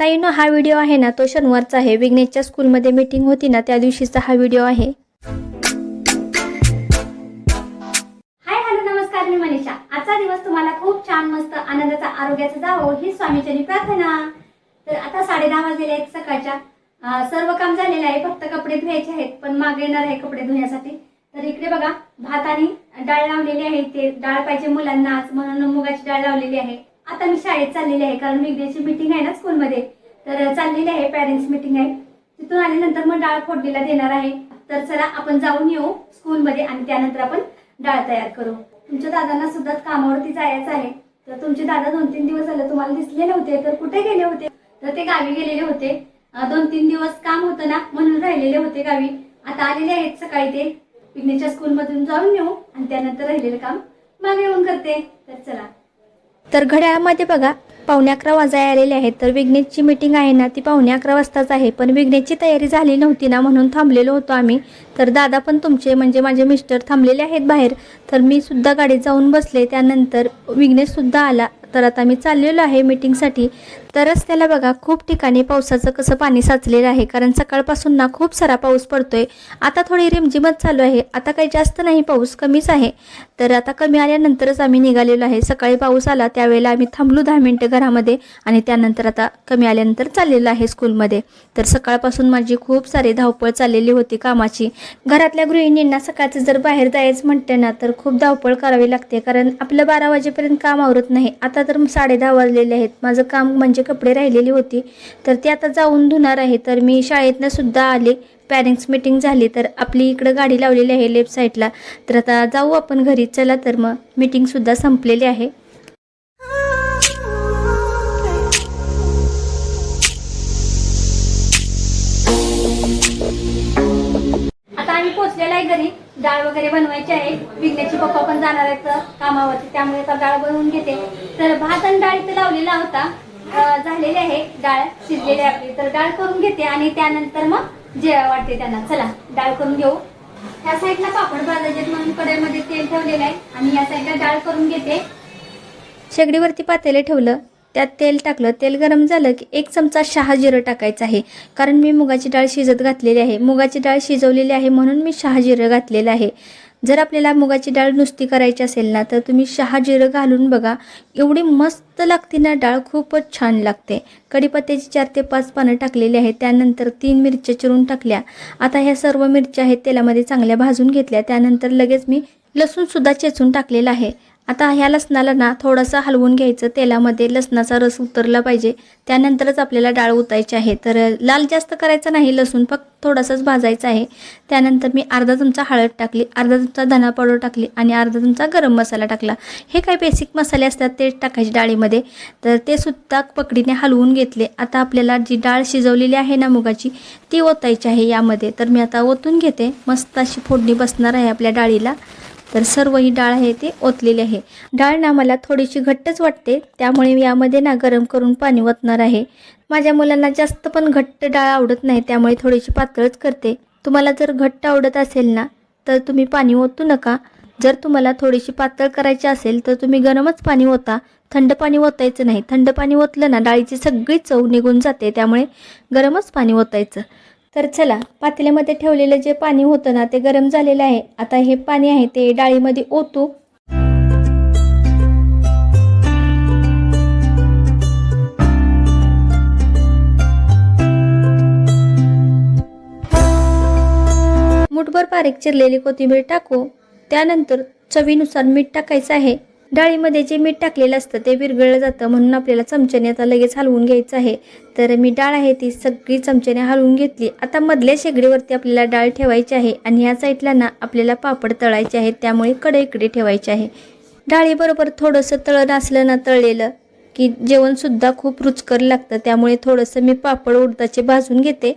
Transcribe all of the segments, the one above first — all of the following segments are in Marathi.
ताईनो हा व्हिडिओ आहे ना तो शनिवारचा आहे. विघ्नेशच्या स्कूलमध्ये मीटिंग होती ना त्या दिवशीचा हा व्हिडिओ आहे. हाय हॅलो नमस्कार मी मनीषा. आजचा दिवस तुम्हाला खूप छान मस्त आनंदाचा आरोग्याचा जावो ही स्वामीचरणी प्रार्थना. तर आता साडे दहा वाजलेले आहेत सकाळच्या. सर्व काम झालेलं आहे फक्त कपडे धुवायचे आहेत पण मागे येणार आहे कपडे धुण्यासाठी. तर इकडे बघा भात आणि डाळ लावलेली आहे ते डाळ पाहिजे मुलांना आज म्हणून मुगाची डाळ लावलेली आहे. आता मी शाळेत चाललेली आहे कारण विज्ञाची मीटिंग आहे ना स्कूलमध्ये तर चाललेली आहे पॅरेंट्स मीटिंग आहे. तिथून आल्यानंतर मग डाळ फोडणीला देणार आहे. तर चला आपण जाऊन येऊ स्कूलमध्ये आणि त्यानंतर आपण डाळ तयार करू. तुमच्या दादांना सुद्धा कामावरती जायचं आहे. तर तुमचे दादा दोन तीन दिवस झाले तुम्हाला दिसले नव्हते तर कुठे गेले होते? तर ते गावी गेलेले होते. दोन तीन दिवस काम होतं ना म्हणून राहिलेले होते गावी. आता आलेले आहेत सकाळी ते. पिकनिकच्या स्कूलमधून जाऊन येऊ आणि त्यानंतर राहिलेलं काम मागे येऊन करते. तर चला. तर घड्याळामध्ये बघा पावणे अकरा वाजाय आलेले आहेत. तर विघ्नेशची मीटिंग आहे ना ती पावणे अकरा वाजताच आहे. पण विघ्नेशची तयारी झाली नव्हती ना म्हणून थांबलेलो होतो आम्ही. तर दादा पण तुमचे म्हणजे माझे मिस्टर थांबलेले आहेत बाहेर तर मी सुद्धा गाडीत जाऊन बसले. त्यानंतर विघ्नेशसुद्धा आला. तर आता मी चाललेलो आहे मीटिंगसाठी तर रस्त्याला बघा खूप ठिकाणी पावसाचं कसं पाणी साचलेलं आहे. कारण सकाळपासून ना खूप सारा पाऊस पडतोय. आता थोडी रिमझिमच चालू आहे. आता काही जास्त नाही पाऊस कमीच आहे. तर आता कमी आल्यानंतरच आम्ही निघालेलो आहे. सकाळी पाऊस आला त्यावेळेला आम्ही थांबलो दहा मिनटं घरामध्ये आणि त्यानंतर आता कमी आल्यानंतर चाललेलं आहे स्कूलमध्ये तर सकाळपासून माझी खूप सारी धावपळ चाललेली होती कामाची. घरातल्या गृहिणींना सकाळचं जर बाहेर जायचं म्हणते ना तर खूप धावपळ करावी लागते. कारण आपलं बारा वाजेपर्यंत काम आवरत नाही. आता तर साडे दहा वाजलेले आहेत. माझं काम म्हणजे कपडे राहिलेली होती. तर ते आता जाऊन धुणार आहे. तर मी शाळेतनं सुद्धा आले. पॅरेंट्स मीटिंग झाली. तर आपली इकडं गाडी लावलेली आहे लेफ्ट साईडला. तर आता जाऊ आपण घरी. चला तर मग. मीटिंगसुद्धा संपलेली आहे. आता आहे घरी डाळ वगैरे बनवायची आहे. विघ्नेचे पप्पा पण जाणार आहेत कामावरती त्यामुळे आता डाळ बनवून घेते. तर भात आणि डाळ इथे लावलेला होता. झालेली आहे. डाळ शिजलेली आहे आपली. तर डाळ करून घेते आणि त्यानंतर मग जेवा वाटते त्यांना. चला डाळ करून घेऊ. ह्या साईडला पापड भाजायचे म्हणून कडेमध्ये तेल ठेवलेलं आहे. आणि या साईडला डाळ करून घेते. शेगडीवरती पातेले ठेवलं. त्यात तेल टाकलं. तेल गरम झालं की एक चमचा शहा जिरं टाकायचं आहे. कारण मी मुगाची डाळ शिजत घातलेली आहे. मुगाची डाळ शिजवलेली आहे म्हणून मी शहा जिरं घातलेलं आहे. जर आपल्याला मुगाची डाळ नुसती करायची असेल ना तर तुम्ही शहा जिरं घालून बघा. एवढी मस्त लागते ना डाळ. खूपच छान लागते. कढीपत्त्याची चार ते पाच पानं टाकलेली आहेत. त्यानंतर तीन मिरच्या चिरून टाकल्या. आता ह्या सर्व मिरच्या आहेत तेलामध्ये चांगल्या भाजून घेतल्या. त्यानंतर लगेच मी लसूणसुद्धा चेचून टाकलेला आहे. आता ह्या लसणाला ना थोडंसं हलवून घ्यायचं. तेलामध्ये लसणाचा रस उतरला पाहिजे. त्यानंतरच आपल्याला डाळ उतायची आहे. तर लाल जास्त करायचं नाही लसूण फक्त थोडासाच भाजायचं आहे. त्यानंतर मी अर्धा चमचा हळद टाकली अर्धा चमचा धना पावडर टाकली आणि अर्धा चमचा गरम मसाला टाकला. हे काही बेसिक मसाले असतात ते टाकायचे डाळीमध्ये. तर ते सुद्धा पकडीने हलवून घेतले. आता आपल्याला जी डाळ शिजवलेली आहे ना मुगाची ती ओतायची आहे यामध्ये. तर मी आता ओतून घेते. मस्त अशी फोडणी बसणार आहे आपल्या डाळीला. तर सर्व ही डाळ आहे ते ओतलेली आहे. डाळ ना मला थोडीशी घट्टच वाटते त्यामुळे मी यामध्ये ना गरम करून पाणी ओतणार आहे. माझ्या मुलांना जास्त पण घट्ट डाळ आवडत नाही त्यामुळे थोडीशी पातळच करते. तुम्हाला जर घट्ट आवडत असेल ना तर तुम्ही पाणी ओतू नका. जर तुम्हाला थोडीशी पातळ करायची असेल तर तुम्ही गरमच पाणी ओता. थंड पाणी ओतायचं नाही. थंड पाणी ओतलं ना डाळीची सगळी चव निघून जाते त्यामुळे गरमच पाणी ओतायचं. तर चला पातेल्यामध्ये ठेवलेलं जे पाणी होतं ना ते गरम झालेलं आहे. आता हे पाणी आहे ते डाळीमध्ये ओतू. मुठभर बारीक चिरलेली कोथिंबीर टाकू. त्यानंतर चवीनुसार मीठ टाकायचं आहे. डाळीमध्ये जे मीठ टाकलेलं असतं ते विरघळलं जातं म्हणून आपल्याला चमच्याने आता लगेच हलवून घ्यायचं आहे. तर मी डाळ आहे ती सगळी चमच्याने हलवून घेतली. आता मधल्या शेगडीवरती आपल्याला डाळ ठेवायची आहे आणि ह्या साईडला ना आपल्याला पापड तळायचे आहेत त्यामुळे कढईकडे ठेवायचे आहे. डाळीबरोबर थोडंसं तळण असलं ना तळलेलं की जेवणसुद्धा खूप रुचकर लागतं त्यामुळे थोडंसं मी पापड उडदाचे भाजून घेते.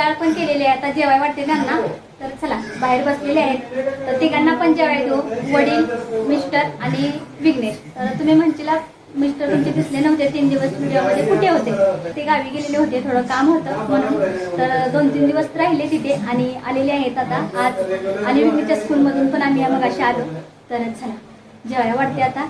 डाळ पण केलेली आहे. आता जेवाय वाटते त्यांना. तर चला बाहेर बसलेले आहेत. तर तिघांना पण जेवायला देऊ. वडील मिस्टर आणि विघ्नेश. तर तुम्ही म्हणशीला मिस्टर तुमचे दिसले नव्हते तीन दिवस व्हिडिओमध्ये कुठे होते? ते गावी गेलेले होते. थोडं काम होतं म्हणून. तर दोन तीन दिवस राहिले तिथे आणि आलेले आहेत आता आज. आणि विघ्नेच्या स्कूलमधून पण आम्ही मग असे आलो. तर चला जेवायला वाटते आता.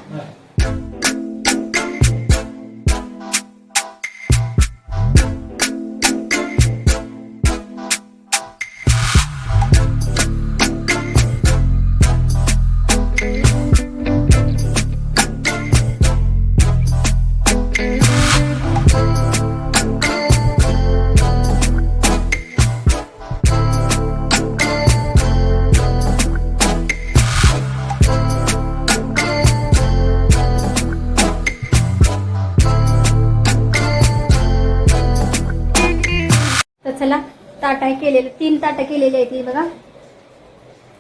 चला. ताट आहे केलेलं. तीन ताटं केलेली आहेत ती बघा.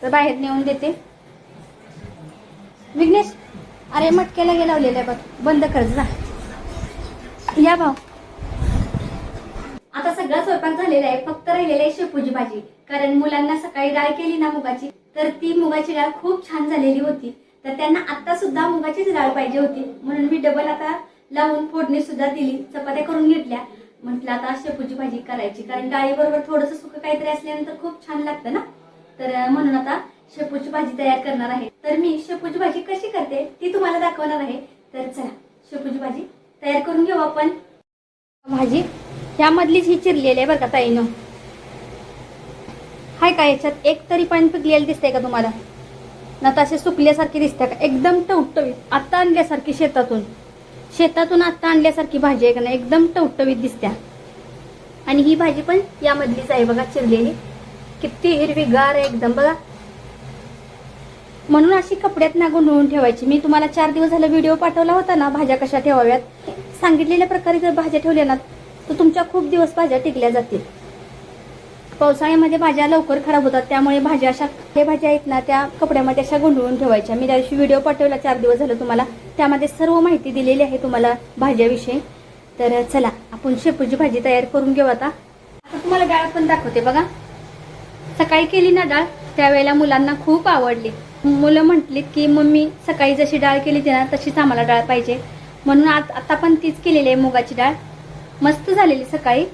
तर बाहेर नेऊन देते. विघ्नेश अरे मटक्याला गे लावलेलं आहे बघ. बंद कर जा. या भाऊ. आता सगळा स्वयंपाक झालेला आहे. फक्त राहिलेली आहे शेपूची भाजी. कारण मुलांना सकाळी डाळ केली ना मुगाची तर ती मुगाची डाळ खूप छान झालेली होती. तर त्यांना आता सुद्धा मुगाचीच डाळ पाहिजे होती. म्हणून मी डबल आता लावून फोडणी सुद्धा दिली. चपात्या करून घेतल्या. म्हटलं आता शेपूची भाजी करायची. कारण डाळीबरोबर थोडंसं सुकं काहीतरी असल्यानंतर खूप छान लागतं ना? तर म्हणून आता शेपूची भाजी तयार करणार आहे. तर मी शेपूची भाजी कशी करते ती तुम्हाला दाखवणार आहे. तर चला शेपूची भाजी तयार करून घेऊ आपण. भाजी ह्यामधलीच ही चिरलेली आहे बरं का ताईनं. हाय का याच्यात? एक तरी पण पिकलेलं दिसतंय का तुम्हाला? ना तर असे सुकल्यासारखी दिसते का? एकदम टवटवीत आत्ता आणल्यासारखी शेतातून. शेतातून आत्ता आणल्यासारखी भाजी आहे का नाही? एकदम टवटवीत दिसत्या. आणि ही भाजी पण यामधलीच आहे बघा चिरलेली. किती हिरवीगार आहे एकदम बघा. म्हणून अशी कपड्यात ना गुंडळून ठेवायची. मी तुम्हाला चार दिवस झाला व्हिडिओ पाठवला होता ना भाज्या कशा ठेवाव्यात? सांगितलेल्या प्रकारे जर भाज्या ठेवल्या ना तर तुमच्या खूप दिवस भाज्या टिकल्या जातील. पावसाळ्यामध्ये भाज्या लवकर खराब होतात त्यामुळे भाज्या अशा हे भाज्या आहेत ना त्या कपड्यामध्ये अशा गुंडळून ठेवायच्या. मी त्या दिवशी व्हिडिओ पाठवला चार दिवस झालं तुम्हाला. त्यामध्ये सर्व माहिती दिलेली आहे तुम्हाला भाज्याविषयी. तर चला आपण शेपूची भाजी तयार करून घेऊ आता. आता तुम्हाला डाळ पण दाखवते बघा. सकाळी केली ना डाळ त्यावेळेला मुलांना खूप आवडली. मुलं म्हटलीत की मम्मी सकाळी जशी डाळ केली ती ना तशीच आम्हाला डाळ पाहिजे. म्हणून आत- आता पण तीच केलेली आहे मुगाची डाळ. मस्त झालेली सकाळी.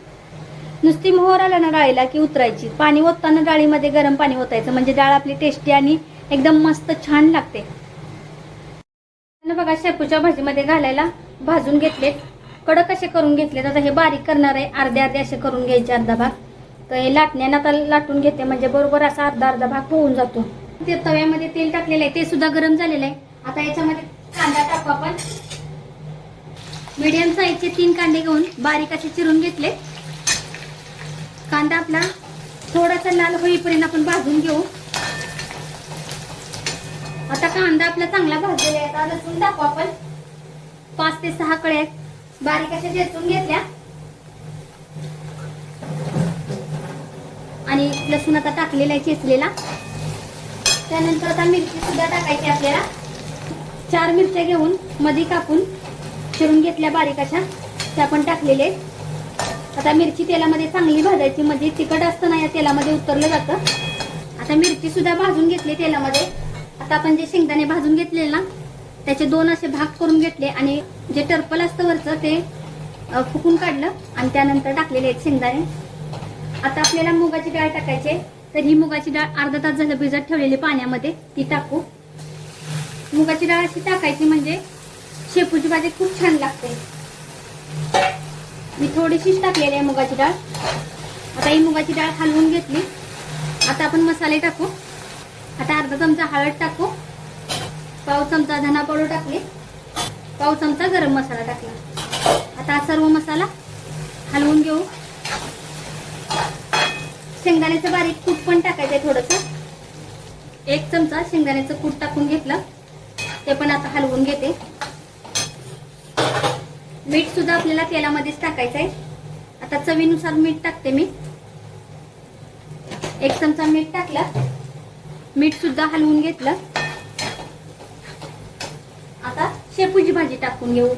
नुसती मोहर आला ना डाळीला की उतरायची. पाणी ओतताना डाळीमध्ये गरम पाणी ओतायचं. म्हणजे डाळ आपली टेस्टी आणि एकदम मस्त छान लागते. बघा शेपूच्या भाजीमध्ये घालायला भाजून घेतलेत. कडक असे करून घेतलेत. आता हे बारीक करणार आहे. अर्धे अर्धे असे करून घ्यायचे अर्धा भाग. तर हे लाटण्यानं आता लाटून घेते. म्हणजे बरोबर असा अर्धा अर्धा भाग होऊन जातो. ते तव्यामध्ये तेल टाकलेलं आहे. ते सुद्धा गरम झालेलं आहे. आता याच्यामध्ये कांदा टाकू आपण. मीडियम साईजचे तीन कांदे घेऊन बारीक असे चिरून घेतले. कांदा आपला थोडासा लाल होईपर्यंत आपण भाजून घेऊ. आता कांदा आपला चांगला भाजलेला आहे. आता लसूण टाकू आपण. पाच ते सहा कळे बारीक अशा चेचून घेतल्या. आणि लसूण आता टाकलेला आहे चेचलेला. त्यानंतर आता मिरची सुद्धा टाकायची आपल्याला. चार मिरच्या घेऊन मध्ये कापून चिरून घेतल्या बारीक अशा त्या पण टाकलेल्या आहेत. आता मिरची तेलामध्ये चांगली भाजायची. म्हणजे तिखट असतं ना या तेलामध्ये उतरलं जातं. आता मिरची सुद्धा भाजून घेतली तेलामध्ये. आता आपण जे शेंगदाणे भाजून घेतले ना त्याचे दोन असे भाग करून घेतले आणि जे टर्पल असतं वरचं ते फुकून काढलं आणि त्यानंतर टाकलेले आहेत शेंगदाणे. आता आपल्याला मुगाची डाळ टाकायची आहे. तर ही मुगाची डाळ अर्धा तास झालं भिजत ठेवलेली पाण्यामध्ये ती टाकू. मुगाची डाळ अशी टाकायची म्हणजे शेपूची भाजी खूप छान लागते. मी थोडीशीच टाकलेली आहे मुगाची डाळ. आता ही मुगाची डाळ हलवून घेतली. आता आपण मसाले टाकू. आता अर्धा चमचा हळद टाकू. पाव चमचा धना पावडर टाकली. पाव चमचा गरम मसाला टाकला. आता सर्व मसाला हलवून घेऊ. शेंगदाण्याचं बारीक कूट पण टाकायचं आहे थोडंसं. एक चमचा शेंगदाण्याचं कूट टाकून घेतलं. ते पण आता हलवून घेते. मीठ सुद्धा आपल्याला तेलामध्येच टाकायचं आहे आता चवीनुसार मीठ टाकते मी. एक चमचा मीठ टाकला. मीठ सुद्धा हलवून घेतलं. आता शेपूची भाजी टाकून घेऊ.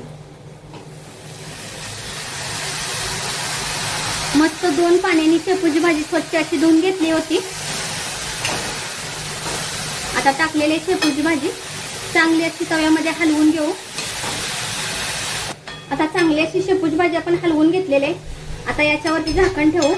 मस्त दोन पाण्याने शेपूची भाजी स्वच्छ अशी धुवून घेतली होती. आता टाकलेली शेपूची भाजी चांगली अशी तव्यामध्ये हलवून घेऊ. आता चांगली अशी शेपूची भाजी आपण हलवून घेतलेली आहे. आता याच्यावरती झाकण ठेवू.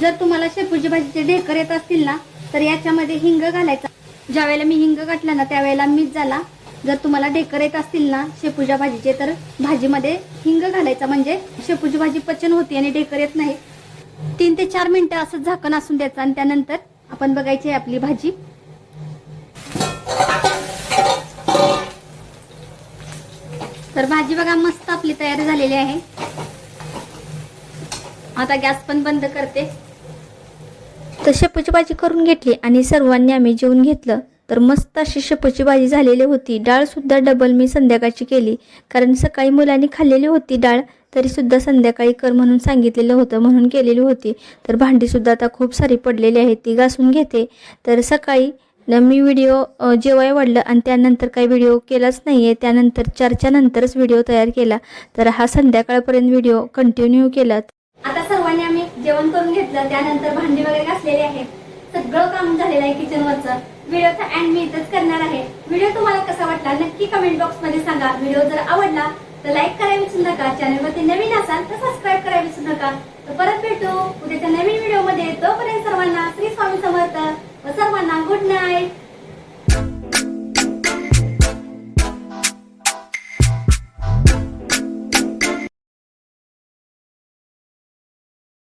जर तुम्हाला शेपूची भाजीचे ढेकर येत असतील ना तर याच्यामध्ये हिंग घालायचा. ज्या वेळेला मी हिंग घातला ना त्यावेळेला मीठ झाला. जर तुम्हाला ढेकर येत असतील ना शेपूच्या भाजीचे तर भाजीमध्ये हिंग घालायचा. म्हणजे शेपूची भाजी पचन होते आणि ढेकर येत नाही. तीन ते चार मिनिटं असं झाकण असून द्यायचं आणि त्यानंतर आपण बघायची आहे आपली भाजी. तर भाजी बघा मस्त आपली तयार झालेली आहे. आता गॅस पण बंद करते. तर शेपूची भाजी करून घेतली आणि सर्वांनी आम्ही जेवून घेतलं. तर मस्त अशी शेपूची भाजी झालेली होती. डाळसुद्धा डबल मी संध्याकाळची केली. कारण सकाळी मुलांनी खाल्लेली होती डाळ तरीसुद्धा संध्याकाळी कर म्हणून सांगितलेलं होतं म्हणून केलेली होती. तर भांडीसुद्धा आता खूप सारी पडलेली आहेत ती घासून घेते. तर सकाळी मी व्हिडिओ जेवाय वाढलं आणि त्यानंतर काही व्हिडिओ केलाच नाही आहे त्यानंतर चारच्या नंतरच व्हिडिओ तयार केला. तर हा संध्याकाळपर्यंत व्हिडिओ कंटिन्यू केला. जेवण करून घेतलं त्यानंतर भांडी वगैरे घासलेली आहेत सगळं काम झालेलं आहे किचन वरचं. व्हिडिओचा अँड मी इथंच करणार आहे. व्हिडिओ तुम्हाला कसा वाटला नक्की कमेंट बॉक्समध्ये सांगा. व्हिडिओ जर आवडला तर लाईक करायला विसरू नका. चॅनलवरती नवीन असाल तर सबस्क्राईब करायला विसरू नका. तर परत भेटू उद्याच्या नवीन व्हिडिओमध्ये. तोपर्यंत सर्वांना श्री स्वामी समर्थ व सर्वांना गुड नाईट